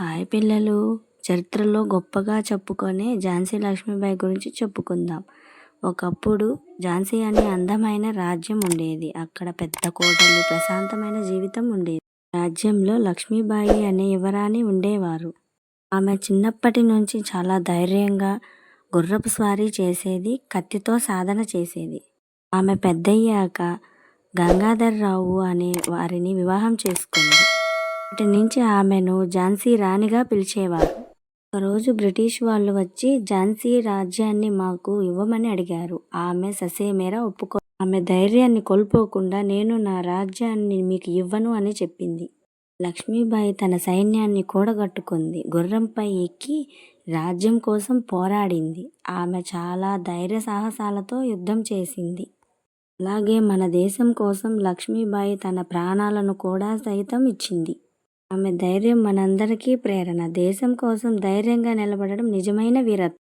Hi పిల్లలు. చరిత్రలో గొప్పగా చెప్పుకునే ఝాన్సీ లక్ష్మీబాయి గురించి చెప్పుకుందాం. ఒకప్పుడు ఝాన్సీ అనే అందమైన రాజ్యం ఉండేది. అక్కడ పెద్ద కోటలు ప్రశాంతమైన జీవితం ఉండేది. రాజ్యంలో లక్ష్మీబాయి అనే యువరాణి ఉండేవారు. ఆమె చిన్నప్పటి నుంచి చాలా ధైర్యంగా గుర్రపు స్వారీ చేసేది కత్తితో సాధన చేసేది. ఆమె పెద్దయ్యాక గంగాధర్రావు అనే వారిని వివాహం చేసుకుంది. అప్పటి నుంచి ఆమెను ఝాన్సీ రాణిగా పిలిచేవారు. ఒకరోజు బ్రిటిష్ వాళ్ళు వచ్చి ఝాన్సీ రాజ్యాన్ని మాకు ఇవ్వమని అడిగారు. ఆమె ససేమేర ఒప్పుకో ఆమె ధైర్యాన్ని కోల్పోకుండా నేను నా రాజ్యాన్ని మీకు ఇవ్వను అని చెప్పింది. లక్ష్మీబాయి తన సైన్యాన్ని కూడగట్టుకుంది. గుర్రంపై ఎక్కి రాజ్యం కోసం పోరాడింది. ఆమె చాలా ధైర్య సాహసాలతో యుద్ధం చేసింది. అలాగే మన దేశం కోసం లక్ష్మీబాయి తన ప్రాణాలను కూడా సైతం ఇచ్చింది. ఆమె ధైర్యం మనందరికీ ప్రేరణ. దేశం కోసం ధైర్యంగా నిలబడడం నిజమైన వీరత్వం.